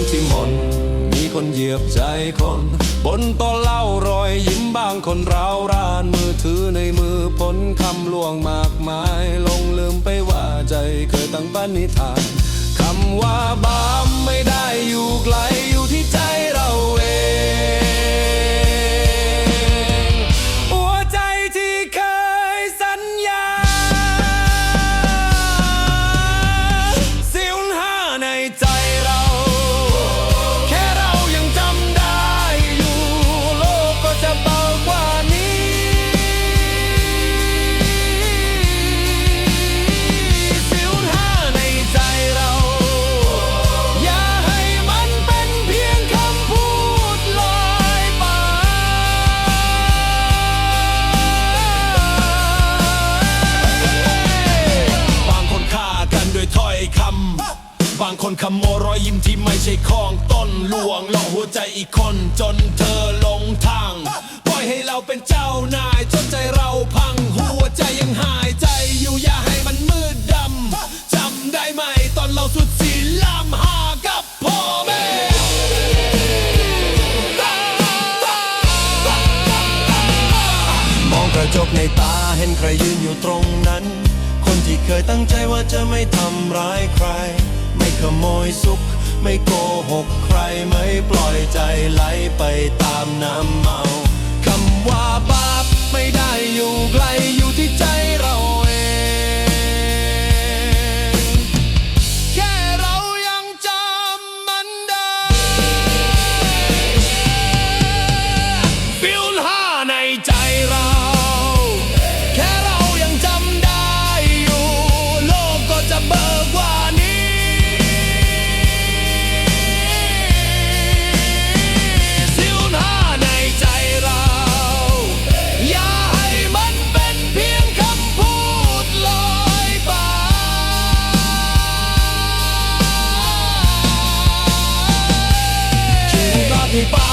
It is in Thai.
นที่มน มีคนเหยียบใจคน บนโต้นเหล่ารอยยิ้มบางคนร้าวรานมือถือในมือผลคำลวงมากมาย ลงลืมไปว่าใจเคยตั้งปณิธานคำว่าบาม คนขโมยรอยยิ้มที่ไม่ใช่ของต้นลวงหลอกหัวใจอีกคน จนเธอหลงทางปล่อยให้เราเป็นเจ้านายจนใจเราพังหัวใจยังหายใจอยู่อย่าให้มันมืดดำจำได้ไหมตอนเราสุดสีลำหากับพ่อแม่มองกระจกในตาเห็นใครยืนอยู่ตรงนั้น คนที่เคยตั้งใจว่าจะไม่ทำร้ายใคร ไม่ขโมยสุขไม่โกหกใครไม่ปล่อยใจไหลไปตามน้ำเมา Bye.